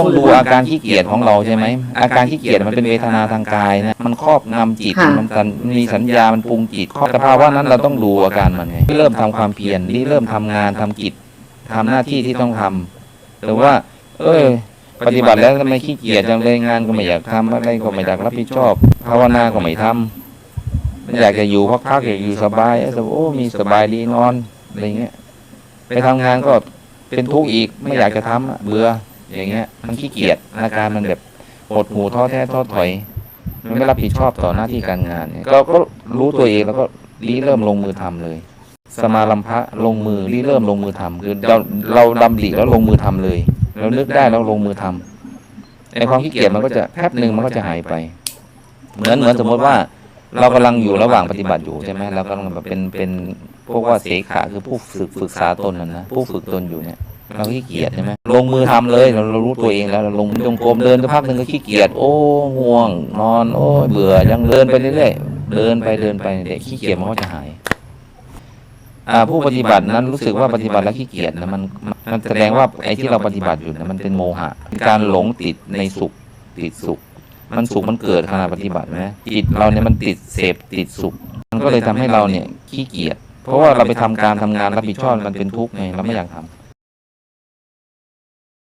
ต้องดูอาการขี้เกียจของเราใช่ไหมอาการขี้เกียจมันเป็นเวทนาทางกายนะมันครอบงำจิตค่ะ มันสัญมีสัญญามันปรุงจิตข้อสภาวะนั้นเราต้องดูอาการมันไงเริ่มทำความเพียรนี่เริ่มทำงานทำกิจทำหน้าที่ที่ต้องทำแต่ว่า เอ้ยปฏิบัติแล้วทำไมขี้เกียจจังเลยงานก็ไม่อยากทำอะไรก็ไม่อยากรับผิดชอบ ภาวนาก็ไม่ทำมันอยากจะอยู่พักๆอยากอยู่สบายเอ้ยโอ้มีสบายดีนอนอะไรเงี้ยไปทำงานก็เป็นทุกข์อีกไม่อยากจะทำอะเบื่อ อย่างเงี้ย มันขี้เกียจอาการมันแบบหดหูท้อแท้ท้อถอย มันไม่รับผิดชอบต่อหน้าที่การงานเนี่ยก็ก็รู้ตัวเองแล้วก็รีเริ่มลงมือทำเลย สมาลัมพะลงมือรีเริ่มลงมือทำคือเราเราดำริแล้วลงมือทำเลยเรานึกได้แล้วลงมือทำในความขี้เกียจมันก็จะแป๊บหนึ่งมันก็จะหายไป เหมือนเหมือนสมมติว่า เรากำลังอยู่ระหว่างปฏิบัติอยู่ใช่ไหมเรากำลังแบบเป็นเป็นพวกว่าเสขาคือผู้ฝึกฝึกษาตนนะนะผู้ฝึกตนอยู่เนี่ย เราขี้เกียจใช่ไหมลงมือทำเลยเราเรารู้ตัวเองแล้วเราลงจงกรมเดินสักพักหนึ่งก็ขี้เกียจโอ้ง่วง นอน โอ้เบื่อยังเดินไปเรื่อยๆเดินไปเดินไปเด็กขี้เกียจมันก็จะหายผู้ปฏิบัตินั้นรู้สึกว่าปฏิบัติแล้วขี้เกียจนะมันมันแสดงว่าไอ้ที่เราปฏิบัติอยู่นะมันเป็นโมหะการหลงติดในสุขติดสุข มันสุขมันเกิดขณะปฏิบัติไหมจิตเราเนี่ยมันติดเสพติดสุข มันก็เลยทำให้เราเนี่ยขี้เกียจเพราะว่าเราไปทำการทำงานรับผิดชอบมันเป็นทุกข์ไงเราไม่อยากทำ